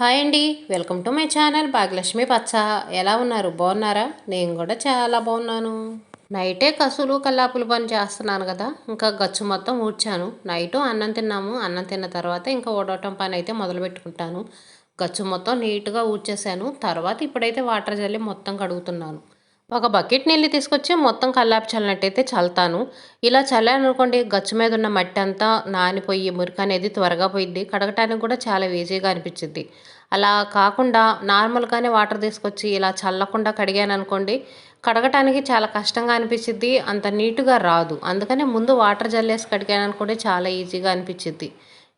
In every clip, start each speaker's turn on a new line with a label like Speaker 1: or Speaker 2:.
Speaker 1: Hi అండి. Welcome to my channel Bhagyalakshmi పచ్చ. ఎలా ఉన్నారు? బాగున్నారా? నేను కూడా చాలా బాగున్నాను. నైటే కసులు కల్లాపులు పని చేస్తున్నాను కదా. ఇంకా గచ్చు మొత్తం ఊడ్చాను. నైటు అన్నం తిన్నాము. అన్నం తిన్న తర్వాత ఇంకా ఓడవటం పని అయితే మొదలు పెట్టుకుంటాను. గచ్చు మొత్తం నీట్గా ఊడ్చేసాను తర్వాత ఇప్పుడైతే వాటర్ జల్లి మొత్తం కడుగుతున్నాను. ఒక బకెట్ నీళ్ళు తీసుకొచ్చి మొత్తం కల్లాపి చల్లినట్టయితే చల్తాను ఇలా చల్లాను అనుకోండి గచ్చు మీద ఉన్న మట్టి అంతా నానిపోయి మురికి అనేది త్వరగా పోయింది కడగటానికి కూడా చాలా ఈజీగా అనిపించింది అలా కాకుండా నార్మల్గానే వాటర్ తీసుకొచ్చి ఇలా చల్లకుండా కడిగాను అనుకోండి కడగటానికి చాలా కష్టంగా అనిపించింది అంత నీట్గా రాదు. అందుకనే ముందు వాటర్ జల్లేసి కడిగాను అనుకోండి చాలా ఈజీగా అనిపించింది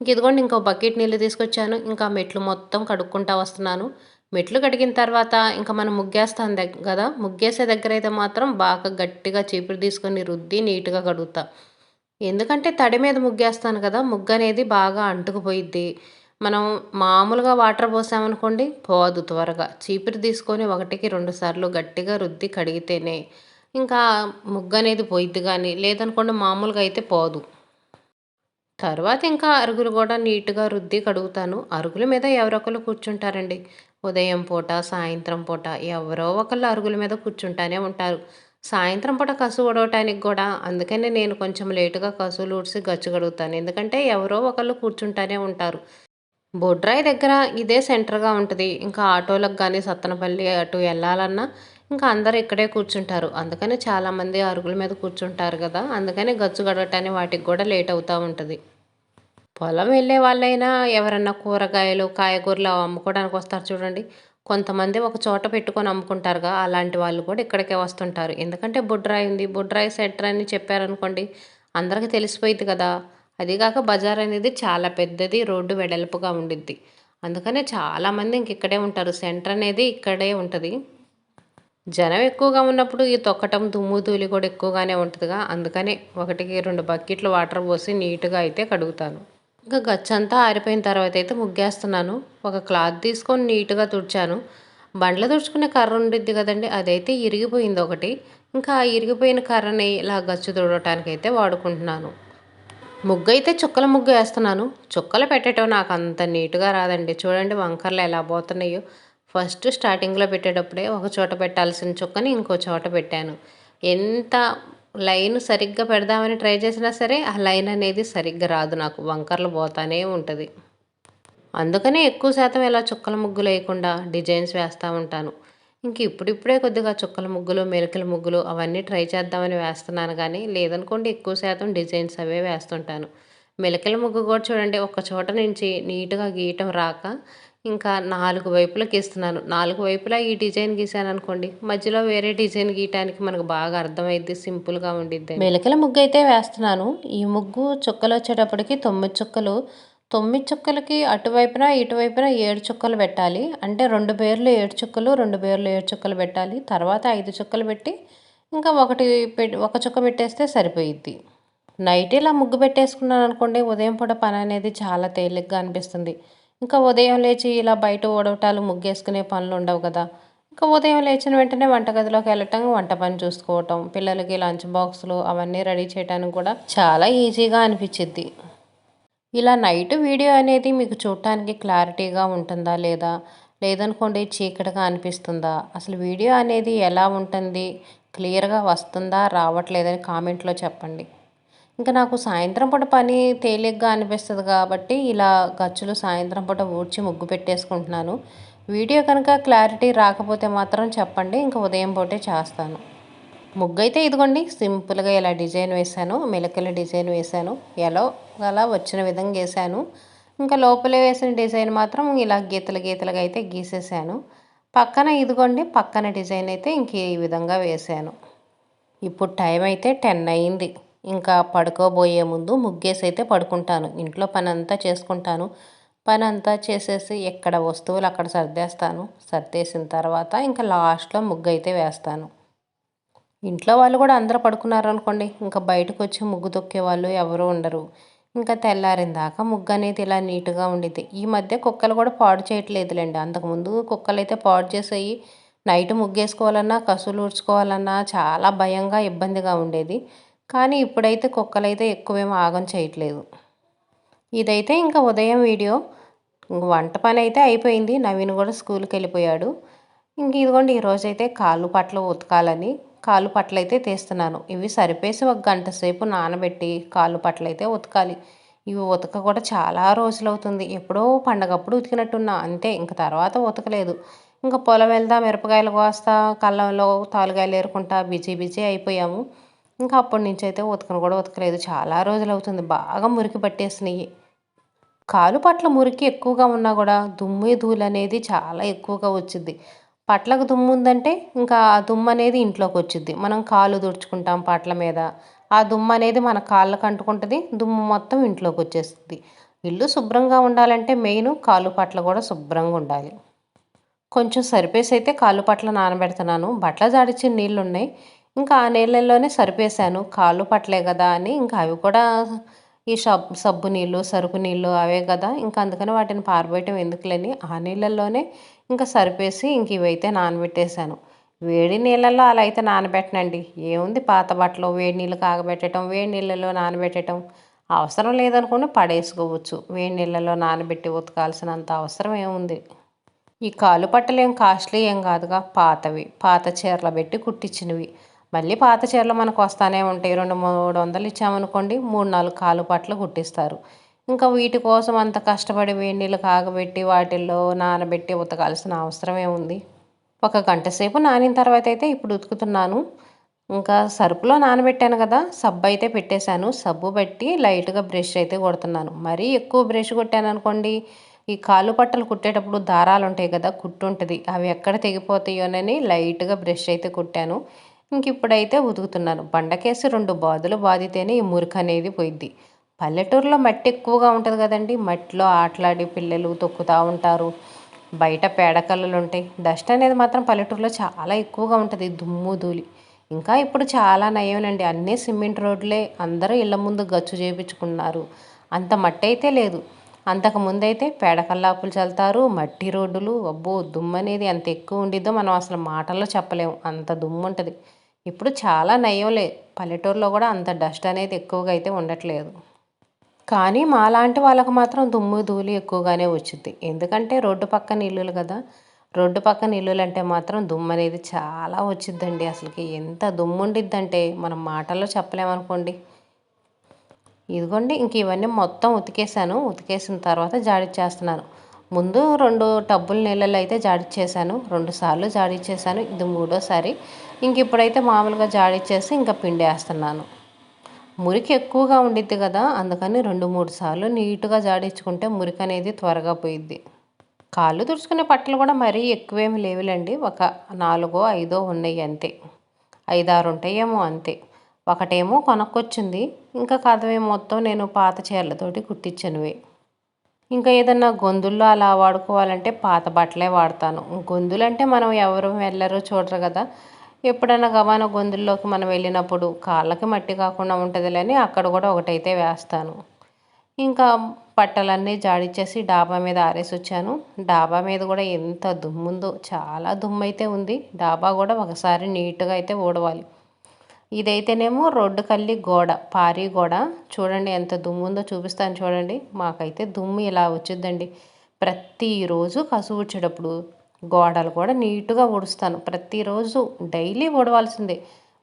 Speaker 1: ఇంక ఇదిగోండి ఇంకో బకెట్ నీళ్ళు తీసుకొచ్చాను. ఇంకా మెట్లు మొత్తం కడుక్కుంటా వస్తున్నాను. మెట్లు కడిగిన తర్వాత ఇంకా మనం ముగ్గేస్తాం దగ్గర కదా? ముగ్గేసే దగ్గర అయితే మాత్రం బాగా గట్టిగా చీపురు తీసుకొని రుద్ది నీట్గా కడుగుతా. ఎందుకంటే తడి మీద ముగ్గేస్తాను కదా? ముగ్గు అనేది బాగా అంటుకుపోయిద్ది. మనం మామూలుగా వాటర్ పోసామనుకోండి పోదు త్వరగా. చీపురు తీసుకొని ఒకటికి రెండు సార్లు గట్టిగా రుద్ది కడిగితేనే ఇంకా ముగ్గు అనేది పోయిద్ది కానీ లేదనుకోండి మామూలుగా అయితే పోదు. తర్వాత ఇంకా అరుగులు కూడా నీట్గా రుద్ది కడుగుతాను. అరుగుల మీద ఎవరొకరు కూర్చుంటారండి. ఉదయం పూట సాయంత్రం పూట ఎవరో ఒకళ్ళు అరుగుల మీద కూర్చుంటానే ఉంటారు. సాయంత్రం పూట కసు ఉడవటానికి కూడా అందుకనే నేను కొంచెం లేటుగా కసులు ఊడ్చి గచ్చు కడుగుతాను ఎందుకంటే ఎవరో ఒకళ్ళు కూర్చుంటానే ఉంటారు. బొడ్రాయి దగ్గర ఇదే సెంటర్గా ఉంటుంది. ఇంకా ఆటోలకు కానీ సత్తనపల్లి అటు వెళ్ళాలన్నా ఇంకా అందరు ఇక్కడే కూర్చుంటారు. అందుకని చాలామంది అరుగుల మీద కూర్చుంటారు కదా. అందుకని గచ్చు గడగటానికి వాటికి కూడా లేట్ అవుతూ ఉంటుంది. పొలం వెళ్ళే వాళ్ళైనా ఎవరన్నా కూరగాయలు కాయగూరలు అమ్ముకోవడానికి వస్తారు చూడండి. కొంతమంది ఒక చోట పెట్టుకొని అమ్ముకుంటారుగా అలాంటి వాళ్ళు కూడా ఇక్కడికే వస్తుంటారు. ఎందుకంటే బుడ్రాయి ఉంది. బుడ్రాయి సెంటర్ అని చెప్పారనుకోండి అందరికీ తెలిసిపోయింది కదా. అదిగాక బజార్ అనేది చాలా పెద్దది రోడ్డు వెడల్పుగా ఉండిద్ది. అందుకనే చాలామంది ఇంక ఇక్కడే ఉంటారు. సెంటర్ అనేది ఇక్కడే ఉంటుంది. జనం ఎక్కువగా ఉన్నప్పుడు ఈ తొక్కటం దుమ్ము ధూళి కూడా ఎక్కువగానే ఉంటుందిగా. అందుకనే ఒకటికి రెండు బకెట్లు వాటర్ పోసి నీట్గా అయితే కడుగుతాను. ఇంకా గచ్చంతా ఆరిపోయిన తర్వాత అయితే ముగ్గేస్తున్నాను. ఒక క్లాత్ తీసుకొని నీట్గా తుడిచాను. బండ్లు తుడుచుకునే కర్ర ఉండిద్ది కదండి అదైతే ఇరిగిపోయింది ఒకటి. ఇంకా ఆ ఇరిగిపోయిన కర్రని ఇలా గచ్చు తుడవటానికి అయితే వాడుకుంటున్నాను. ముగ్గు అయితే చుక్కల ముగ్గు వేస్తున్నాను. చుక్కలు పెట్టడం నాకు అంత నీట్గా రాదండి. చూడండి వంకర్లు ఎలా పోతున్నాయో. ఫస్ట్ స్టార్టింగ్లో పెట్టేటప్పుడే ఒక చోట పెట్టాల్సిన చుక్కని ఇంకో చోట పెట్టాను. ఎంత లైన్ సరిగ్గా పెడదామని ట్రై చేసినా సరే ఆ లైన్ అనేది సరిగ్గా రాదు నాకు. వంకర్లు పోతానే ఉంటుంది. అందుకనే ఎక్కువ శాతం ఇలా చుక్కల ముగ్గులు వేయకుండా డిజైన్స్ వేస్తూ ఉంటాను. ఇంక ఇప్పుడిప్పుడే కొద్దిగా చుక్కల ముగ్గులు మెలికల ముగ్గులు అవన్నీ ట్రై చేద్దామని వేస్తున్నాను కానీ లేదనుకోండి ఎక్కువ శాతం డిజైన్స్ అవే వేస్తుంటాను. మెలికల ముగ్గు కూడా చూడండి ఒక చోట నుంచి నీట్గా గీయటం రాక ఇంకా నాలుగు వైపులా గీస్తున్నాను. నాలుగు వైపులా ఈ డిజైన్ గీసాను అనుకోండి మధ్యలో వేరే డిజైన్ గీయటానికి మనకు బాగా అర్థమైద్ది సింపుల్గా ఉండిద్ది. మెలికల ముగ్గు అయితే వేస్తున్నాను. ఈ ముగ్గు చుక్కలు వచ్చేటప్పటికి తొమ్మిది చుక్కలు. తొమ్మిది చుక్కలకి అటువైపున ఇటువైపున ఏడు చుక్కలు పెట్టాలి. అంటే రెండు పేర్లు ఏడు చుక్కలు రెండు పేర్లు ఏడు చుక్కలు పెట్టాలి. తర్వాత ఐదు చుక్కలు పెట్టి ఇంకా ఒకటి ఒక చుక్క పెట్టేస్తే సరిపోయిద్ది. నైట్ ఇలా ముగ్గు పెట్టేసుకున్నాను అనుకోండి ఉదయం పూట పని అనేది చాలా తేలిగ్గా అనిపిస్తుంది. ఇంకా ఉదయం లేచి ఇలా బయట ఓడవటాలు ముగ్గేసుకునే పనులు ఉండవు కదా. ఇంకా ఉదయం లేచిన వెంటనే వంటగదిలోకి వెళ్ళటం వంట పని చూసుకోవటం పిల్లలకి లంచ్ బాక్సులు అవన్నీ రెడీ చేయడానికి కూడా చాలా ఈజీగా అనిపించిద్ది. ఇలా నైట్ వీడియో అనేది మీకు చూడటానికి క్లారిటీగా ఉంటుందా లేదా? లేదనుకోండి చీకటిగా అనిపిస్తుందా? అసలు వీడియో అనేది ఎలా ఉంటుంది? క్లియర్గా వస్తుందా? రావట్లేదని కామెంట్లో చెప్పండి. ఇంకా నాకు సాయంత్రం పూట పని తేలిగ్గా అనిపిస్తుంది కాబట్టి ఇలా గచ్చులు సాయంత్రం పూట ఊడ్చి ముగ్గు పెట్టేసుకుంటున్నాను. వీడియో కనుక క్లారిటీ రాకపోతే మాత్రం చెప్పండి ఇంకా ఉదయం పూటే చేస్తాను. ముగ్గు అయితే ఇదిగోండి సింపుల్గా ఇలా డిజైన్ వేశాను మెలకల డిజైన్ వేశాను ఎలా అలా వచ్చిన విధంగా వేశాను. ఇంకా లోపలే వేసిన డిజైన్ మాత్రం ఇలా గీతలు గీతలుగా అయితే గీసేసాను. పక్కన ఇదిగోండి పక్కన డిజైన్ అయితే ఇంక ఈ విధంగా వేసాను ఇప్పుడు టైం అయితే టెన్ అయింది. ఇంకా పడుకోబోయే ముందు ముగ్గేసి అయితే పడుకుంటాను. ఇంట్లో పని అంతా చేసుకుంటాను. పని అంతా చేసేసి ఎక్కడ వస్తువులు అక్కడ సర్దేస్తాను. సర్దేసిన తర్వాత ఇంకా లాస్ట్లో ముగ్గు అయితే వేస్తాను. ఇంట్లో వాళ్ళు కూడా అందరూ పడుకున్నారు అనుకోండి. ఇంకా బయటకు వచ్చి ముగ్గు తొక్కే వాళ్ళు ఎవరు ఉండరు. ఇంకా తెల్లారిన దాకా ముగ్గు అనేది ఇలా నీట్గా ఉండిద్ది. ఈ మధ్య కుక్కలు కూడా పాడు చేయట్లేదులేండి. అంతకుముందు కుక్కలు అయితే పాడు చేసేయి నైట్ ముగ్గేసుకోవాలన్నా కసులు ఊడ్చుకోవాలన్నా చాలా భయంగా ఇబ్బందిగా ఉండేది. కానీ ఇప్పుడైతే కుక్కలైతే ఎక్కువేం ఆగం చేయట్లేదు. ఇదైతే ఇంకా ఉదయం వీడియో. వంట పని అయితే అయిపోయింది. నవీన్ కూడా స్కూల్కి వెళ్ళిపోయాడు ఇంక ఇదిగోండి ఈరోజైతే కాళ్ళు పట్ల ఉతకాలని. కాళ్ళు పట్లయితే తీస్తున్నాను. ఇవి సరిపేసి ఒక గంట సేపు నానబెట్టి కాళ్ళు పట్ల అయితే ఉతకాలి. ఇవి ఉతక కూడా చాలా రోజులు అవుతుంది ఎప్పుడో పండగప్పుడు ఉతికినట్టున్నా. అంతే ఇంక తర్వాత ఉతకలేదు. ఇంకా పొలం వెళ్దా మిరపకాయలు కోస్తా కళ్ళంలో తాలుగాయలు ఏరుకుంటా బిజీ బిజీ అయిపోయాము. ఇంకా అప్పటి నుంచి అయితే ఉతకను కూడా ఉతకలేదు. చాలా రోజులు అవుతుంది. బాగా మురికి పట్టేసినాయి. కాలు పట్ల మురికి ఎక్కువగా ఉన్నా కూడా దుమ్ము ధూళి అనేది చాలా ఎక్కువగా వచ్చింది పట్లకు దుమ్ము ఉందంటే ఇంకా ఆ దుమ్ము అనేది ఇంట్లోకి వచ్చింది మనం కాలు దుడుచుకుంటాం పట్ల మీద. ఆ దుమ్ము అనేది మన కాళ్ళకు అంటుకుంటుంది. దుమ్ము మొత్తం ఇంట్లోకి వచ్చేస్తుంది. ఇల్లు శుభ్రంగా ఉండాలంటే మెయిన్ కాలు పట్ల కూడా శుభ్రంగా ఉండాలి. కొంచెం సరిపేసి అయితే కాలు పట్ల నానబెడుతున్నాను. బట్టలు జాడిచ్చిన నీళ్ళు ఉన్నాయి ఇంకా ఆ నీళ్ళల్లోనే సరిపేశాను. కాళ్ళు పట్టలే కదా అని ఇంకా అవి కూడా ఈ సబ్ సబ్బు నీళ్ళు సరుకు నీళ్ళు అవే కదా. ఇంకా అందుకని వాటిని పారబోయటం ఎందుకులేని ఆ నీళ్ళల్లోనే ఇంకా సరిపేసి ఇంక ఇవైతే నానబెట్టేశాను. వేడి నీళ్ళల్లో అలా అయితే నానబెట్టనండి. ఏముంది పాత బట్టలు వేడి నీళ్ళు కాగబెట్టడం వేడి నీళ్ళలో నానబెట్టడం. అవసరం లేదనుకుని పడేసుకోవచ్చు. వేడి నీళ్ళలో నానబెట్టి ఉతకాల్సినంత అవసరం ఏముంది? ఈ కాలు పట్టలు ఏం కాస్ట్లీ ఏం కాదుగా. పాతవి పాత చీరలు పెట్టి కుట్టించినవి. మళ్ళీ పాత చీరలు మనకు వస్తానే ఉంటాయి. రెండు మూడు వందలు ఇచ్చామనుకోండి మూడు నాలుగు కాలు పట్టలు కుట్టిస్తారు. ఇంకా వీటి కోసం అంత కష్టపడి వేడి నీళ్ళు కాగబెట్టి వాటిల్లో నానబెట్టి ఉతకాల్సిన అవసరం ఏముంది ఒక గంట సేపు నానిన తర్వాత అయితే ఇప్పుడు ఉతుకుతున్నాను. ఇంకా సరుపులో నానబెట్టాను కదా సబ్బు అయితే పెట్టేశాను. సబ్బు పెట్టి లైట్గా బ్రష్ అయితే కొడుతున్నాను. మరీ ఎక్కువ బ్రష్ కొట్టాను అనుకోండి ఈ కాలు పట్టలు కుట్టేటప్పుడు దారాలు ఉంటాయి కదా కుట్టు ఉంటుంది అవి ఎక్కడ తెగిపోతాయోనని లైట్గా బ్రష్ అయితే కుట్టాను. ఇంక ఇప్పుడైతే ఉతుకుతున్నాను బండకేసి రెండు బాదులు బాదితేనే ఈ మురికి అనేది పోయిద్ది. పల్లెటూరులో మట్టి ఎక్కువగా ఉంటుంది కదండి. మట్టిలో ఆటలాడి పిల్లలు తొక్కుతూ ఉంటారు. బయట పేడకల్లులు ఉంటాయి డస్ట్ అనేది మాత్రం పల్లెటూరులో చాలా ఎక్కువగా ఉంటుంది. దుమ్ము ధూళి. ఇంకా ఇప్పుడు చాలా నయమేనండి. అన్నీ సిమెంట్ రోడ్లే. అందరూ ఇళ్ళ ముందు గచ్చు చేయించుకున్నారు అంత మట్టి అయితే లేదు. అంతకు ముందైతే పేడకల్లాపులు చల్లుతారు. మట్టి రోడ్డులు. అబ్బో దుమ్ము అనేది ఎంత ఎక్కువ ఉండిద్దో మనం అసలు మాటల్లో చెప్పలేము అంత దుమ్ము ఉంటుంది ఇప్పుడు చాలా నయంలే పల్లెటూరులో కూడా అంత డస్ట్ అనేది ఎక్కువగా అయితే ఉండట్లేదు. కానీ మాలాంటి వాళ్ళకు మాత్రం దుమ్ము ధూళి ఎక్కువగానే వచ్చింది ఎందుకంటే రోడ్డు పక్కన ఇల్లులు కదా. రోడ్డు పక్కన ఇల్లులు అంటే మాత్రం దుమ్ము అనేది చాలా వచ్చిద్దండి అసలుకి. ఎంత దుమ్ము ఉండిద్దంటే మనం మాటల్లో చెప్పలేమనుకోండి. ఇదిగోండి ఇంక ఇవన్నీ మొత్తం ఉతికేసాను ఉతికేసిన తర్వాత జాడిచ్చేస్తున్నాను ముందు రెండు టబ్బుల నీళ్ళల్లో అయితే జాడిచ్చేసాను రెండు సార్లు జాడిచ్చేసాను ఇది మూడోసారి. ఇంక ఇప్పుడైతే మామూలుగా జాడిచ్చేసి ఇంకా పిండి వేస్తున్నాను. మురికి ఎక్కువగా ఉండిద్ది కదా అందుకని రెండు మూడు సార్లు నీట్గా జాడించుకుంటే మురికి అనేది త్వరగా పోయిద్ది. కాళ్ళు తుడుచుకునే పట్టలు కూడా మరీ ఎక్కువేమి లేవులేండి ఒక నాలుగో ఐదో ఉన్నాయి అంతే. ఐదారు ఉంటాయేమో అంతే. ఒకటేమో కొనుక్కొచ్చింది ఇంకా కథవే మొత్తం నేను పాత చీరలతోటి కుట్టించినవి. ఇంకా ఏదన్నా గొంతుల్లో అలా వాడుకోవాలంటే పాత బట్టలే వాడతాను. గొంతులు అంటే మనం ఎవరు వెళ్ళరు చూడరు కదా ఎప్పుడైనా గబాన గొంతుల్లోకి మనం వెళ్ళినప్పుడు కాళ్ళకి మట్టి కాకుండా ఉంటుందిలేని అక్కడ కూడా ఒకటైతే వేస్తాను. ఇంకా బట్టలన్నీ జాడిచ్చేసి డాబా మీద ఆరేసి వచ్చాను. డాబా మీద కూడా ఎంత దుమ్ముందో చాలా దుమ్ము అయితే ఉంది. డాబా కూడా ఒకసారి నీట్గా అయితే ఊడవాలి. ఇదైతేనేమో రోడ్డు కల్లి గోడ పారీ గోడ. చూడండి ఎంత దుమ్ము ఉందో చూపిస్తాను చూడండి. మాకైతే దుమ్ము ఇలా వచ్చిందండి. ప్రతిరోజు కసు వచ్చేటప్పుడు గోడలు కూడా నీట్గా ఊడుస్తాను. ప్రతిరోజు డైలీ ఊడవాల్సిందే.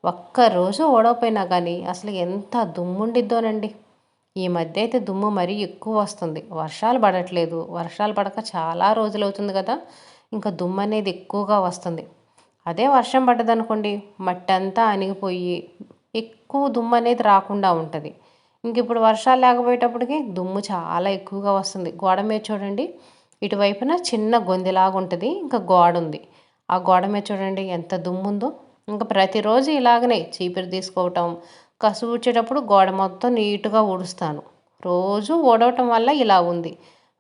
Speaker 1: ఒక్కరోజు ఓడకపోయినా కానీ అసలు ఎంత దుమ్ముండిద్దోనండి. ఈ మధ్య అయితే దుమ్ము మరీ ఎక్కువ వస్తుంది. వర్షాలు పడట్లేదు. వర్షాలు పడక చాలా రోజులు అవుతుంది కదా. ఇంకా దుమ్ము అనేది ఎక్కువగా వస్తుంది. అదే వర్షం పడ్డదనుకోండి మట్టి అంతా అణిగిపోయి ఎక్కువ దుమ్ము అనేది రాకుండా ఉంటుంది. ఇంక ఇప్పుడు వర్షాలు లేకపోయేటప్పటికి దుమ్ము చాలా ఎక్కువగా వస్తుంది. గోడ మీద చూడండి. ఇటువైపున చిన్న గొందిలాగా ఉంటుంది ఇంకా గోడ ఉంది ఆ గోడ మీద చూడండి ఎంత దుమ్ము ఉందో ఇంకా ప్రతిరోజు ఇలాగనే చీపురు తీసుకోవటం కసువు వచ్చేటప్పుడు గోడ మొత్తం నీట్గా ఊడుస్తాను. రోజు ఓడవటం వల్ల ఇలా ఉంది.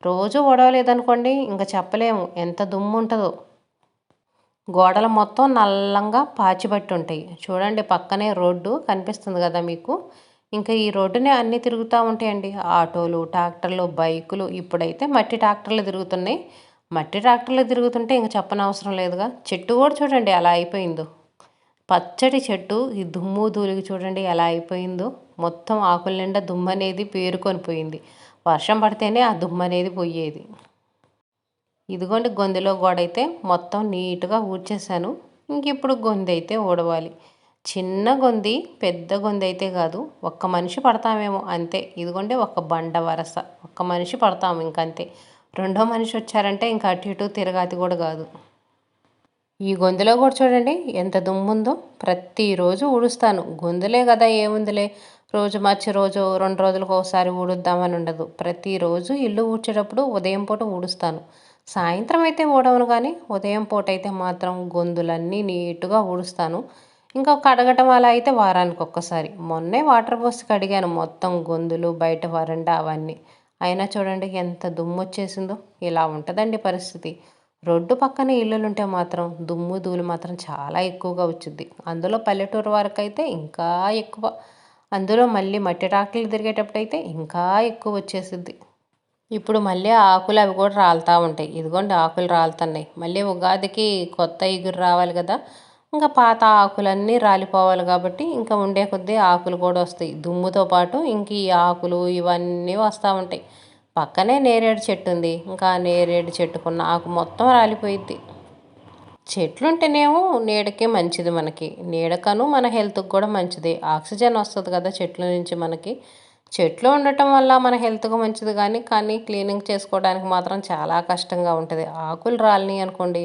Speaker 1: రోజు ఓడవలేదనుకోండి ఇంకా చెప్పలేము ఎంత దుమ్ము ఉంటుందో గోడలు మొత్తం నల్లంగా పాచిపట్టి ఉంటాయి చూడండి పక్కనే రోడ్డు కనిపిస్తుంది కదా మీకు. ఇంకా ఈ రోడ్డునే అన్నీ తిరుగుతూ ఉంటాయండి. ఆటోలు ట్రాక్టర్లు బైకులు ఇప్పుడైతే మట్టి ట్రాక్టర్లు తిరుగుతున్నాయి. మట్టి ట్రాక్టర్లు తిరుగుతుంటే ఇంక చెప్పనవసరం లేదుగా. చెట్టు కూడా చూడండి ఎలా అయిపోయిందో. పచ్చటి చెట్టు ఈ దుమ్ము ధూళికి చూడండి ఎలా అయిపోయిందో. మొత్తం ఆకుల నిండా దుమ్ము అనేది పేరుకొని పోయింది. వర్షం పడితేనే ఆ దుమ్ము అనేది పోయేది. ఇదిగోండి గొంతులో గోడైతే అయితే మొత్తం నీట్గా ఊడ్చేసాను ఇంక ఇప్పుడు గొంతు అయితే ఊడవాలి. చిన్న గొంది పెద్ద గొంది అయితే కాదు. ఒక్క మనిషి పడతామేమో అంతే. ఇదిగోండి ఒక బండ వరస. ఒక్క మనిషి పడతాము ఇంకంతే. రెండో మనిషి వచ్చారంటే ఇంకా అటు ఇటు తిరగాతి కూడా కాదు. ఈ గొంతులో కూడా చూడండి ఎంత దుమ్ముందో. ప్రతిరోజు ఊడుస్తాను. గొంతులే కదా ఏముందిలే. రోజు మార్చి రోజు రెండు రోజులకు ఒకసారి ఊడుద్దామని ఉండదు. ప్రతిరోజు ఇల్లు ఊడ్చేటప్పుడు ఉదయం పూట ఊడుస్తాను. సాయంత్రం అయితే ఊడవను కానీ ఉదయం పూట అయితే మాత్రం గొంతులన్నీ నీట్గా ఊడుస్తాను. ఇంకా కడగటం అలా అయితే వారానికి ఒక్కసారి. మొన్నే వాటర్ పోసి కడిగాను. మొత్తం గొంతులు బయట వరండా అవన్నీ. అయినా చూడండి ఎంత దుమ్ము వచ్చేసిందో ఇలా ఉంటుందండి పరిస్థితి. రోడ్డు పక్కన ఇల్లులుంటే మాత్రం దుమ్ము ధూళి మాత్రం చాలా ఎక్కువగా వచ్చింది అందులో పల్లెటూరు వరకు అయితే ఇంకా ఎక్కువ. అందులో మళ్ళీ మట్టి రాకలు తిరిగేటప్పుడు అయితే ఇంకా ఎక్కువ వచ్చేసింది ఇప్పుడు మళ్ళీ ఆకులు అవి కూడా రాలుతూ ఉంటాయి. ఇదిగోండి ఆకులు రాలుతున్నాయి. మళ్ళీ ఉగాదికి కొత్త ఇగురు రావాలి కదా. ఇంకా పాత ఆకులన్నీ రాలిపోవాలి కాబట్టి ఇంకా ఉండే కొద్దీ ఆకులు కూడా వస్తాయి. దుమ్ముతో పాటు ఇంక ఈ ఆకులు ఇవన్నీ వస్తూ ఉంటాయి. పక్కనే నేరేడు చెట్టు ఉంది. ఇంకా నేరేడు చెట్టుకున్న ఆకు మొత్తం రాలిపోయిద్ది. చెట్లు ఉంటేనేమో నీడకే మంచిది మనకి. నీడకను మన హెల్త్కి కూడా మంచిది. ఆక్సిజన్ వస్తుంది కదా చెట్ల నుంచి మనకి. చెట్లు ఉండటం వల్ల మన హెల్త్కి మంచిది కానీ కానీ క్లీనింగ్ చేసుకోవడానికి మాత్రం చాలా కష్టంగా ఉంటుంది. ఆకులు రాలిని అనుకోండి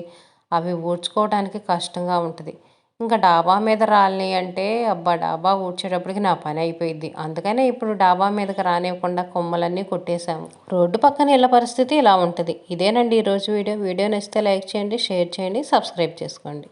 Speaker 1: అవి ఊడ్చుకోవడానికి కష్టంగా ఉంటుంది. ఇంకా డాబా మీద రాలి అంటే అబ్బా డాబా ఊడ్చేటప్పటికి నా పని అయిపోయింది అందుకనే ఇప్పుడు డాబా మీదకి రానివ్వకుండా కొమ్మలన్నీ కొట్టేశాము. రోడ్డు పక్కన ఇళ్ళ పరిస్థితి ఇలా ఉంటుంది. ఇదేనండి ఈరోజు వీడియో. వీడియో నచ్చితే లైక్ చేయండి షేర్ చేయండి సబ్స్క్రైబ్ చేసుకోండి.